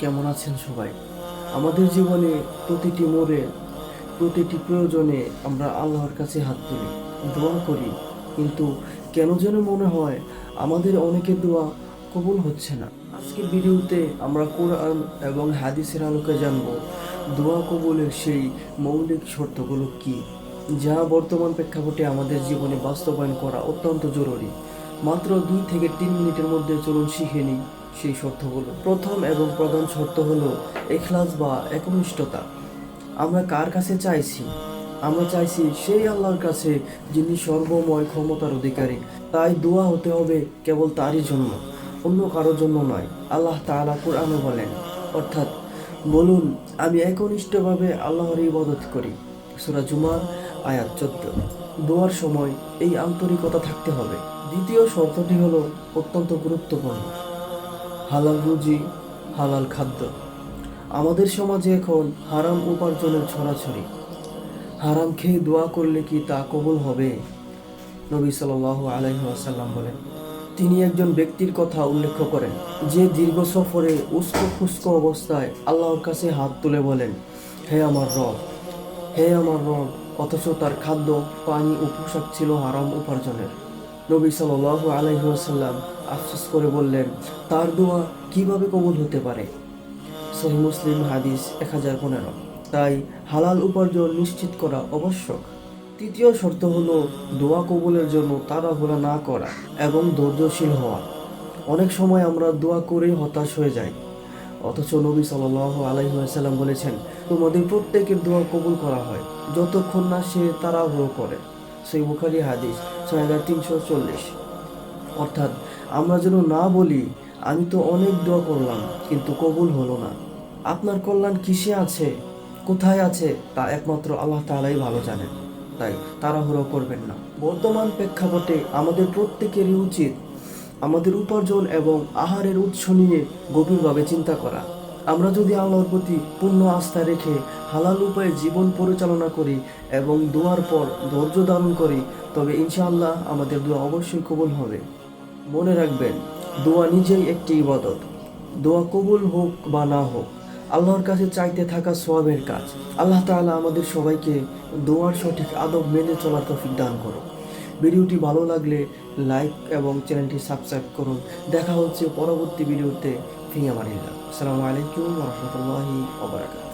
কেমন আছেন সবাই? আমাদের জীবনে প্রতিটি মোড়ে, প্রতিটি প্রয়োজনে আমরা আল্লাহর কাছে হাত তুলি, দোয়া করি। কিন্তু কেন যেন মনে হয় আমাদের অনেকের দোয়া কবুল হচ্ছে না। আজকের ভিডিওতে আমরা কোরআন এবং হাদিসের আলোকে জানব, দোয়া কবুলের সেই মৌলিক শর্তগুলো কি, যা বর্তমান প্রেক্ষাপটে আমাদের জীবনে বাস্তবায়ন করা অত্যন্ত জরুরি। মাত্র দুই থেকে তিন মিনিটের মধ্যে চলুন শিখে নিই। সেই শর্তগুলো। প্রথম এবং প্রধান শর্ত হলো এখলাস বা একনিষ্ঠতা। আমরা কার কাছে চাইছি? আমরা চাইছি সেই আল্লাহর কাছে যিনি সর্বময় ক্ষমতার অধিকারী। তাই দোয়া হতে হবে কেবল তারই জন্য, অন্য কারোর জন্য নয়। আল্লাহ তাআলা কোরআনে বলেন, অর্থাৎ বলুন, আমি একনিষ্ঠভাবে আল্লাহর ইবাদত করি। সূরা জুমার আয়াত চোদ্দ। দোয়ার সময় এই আন্তরিকতা থাকতে হবে। দ্বিতীয় শর্তটি হলো অত্যন্ত গুরুত্বপূর্ণ। হালাল রুজি, হালাল খাদ্য। আমাদের সমাজে এখন হারাম উপার্জনের ছড়াছড়ি। হারাম খেয়ে দোয়া করলে কি তা কবুল হবে? নবী সাল আলাইহি আসাল্লাম বলেন, তিনি একজন ব্যক্তির কথা উল্লেখ করেন, যে দীর্ঘ সফরে উস্কো ফুস্কো অবস্থায় আল্লাহর কাছে হাত তুলে বলেন, হে আমার রব, হে আমার রব, অথচ তার খাদ্য, পানি ও পোশাক ছিল হারাম উপার্জনের। নবী সাল আলাইহি আসাল্লাম আফসোস করে বললেন, তার দোয়া কীভাবে কবুল হতে পারে? সহি মুসলিম হাদিস এক হাজার পনেরো। তাই হালাল উপার্জন নিশ্চিত করা আবশ্যক। তৃতীয় শর্ত হলো দোয়া কবুলের জন্য তাড়াহুড়া না করা এবং ধৈর্যশীল হওয়া। অনেক সময় আমরা দোয়া করেই হতাশ হয়ে যাই। অথচ নবী সাল আলাইসাল্লাম বলেছেন, তোমাদের প্রত্যেকের দোয়া কবুল করা হয়, যতক্ষণ না সে তাড়াহুড়ো করে। সেই বুখারি হাদিস ছয় হাজার তিনশো চল্লিশ। অর্থাৎ আমরা যেন না বলি, আমি তো অনেক দোয়া করলাম, কিন্তু কবুল হলো না। আপনার কল্যাণ কিসে আছে? কোথায় আছে? তা একমাত্র আল্লাহ তাআলাই ভালো জানেন। তাই তাড়াহুড়ো করবেন না। বর্তমান প্রেক্ষাপটে আমাদের প্রত্যেকেরই উচিত আমাদের উপার্জন এবং আহারের উৎস নিয়ে গভীরভাবে চিন্তা করা। আমরা যদি আল্লাহর প্রতি পূর্ণ আস্থা রেখে হালাল উপায়ে জীবন পরিচালনা করি এবং দোয়ার পর ধৈর্য ধারণ করি, তবে ইনশাআল্লাহ আমাদের দোয়া অবশ্যই কবুল হবে। মনে রাখবেন, দোয়া নিজেই একটি ইবাদত। দোয়া কবুল হোক বা না হোক, আল্লাহর কাছে চাইতে থাকা সোয়াবের কাজ। আল্লাহ তাআলা আমাদের সবাইকে দোয়ার সঠিক আদব মেনে চলার তৌফিক দান করুন। ভিডিওটি ভালো লাগলে লাইক এবং চ্যানেলটি সাবস্ক্রাইব করুন। দেখা হচ্ছে পরবর্তী ভিডিওতে ফিয়ামানিল্লাহ আসসালামু আলাইকুম রহমতুল্লাহি ওবরাকাত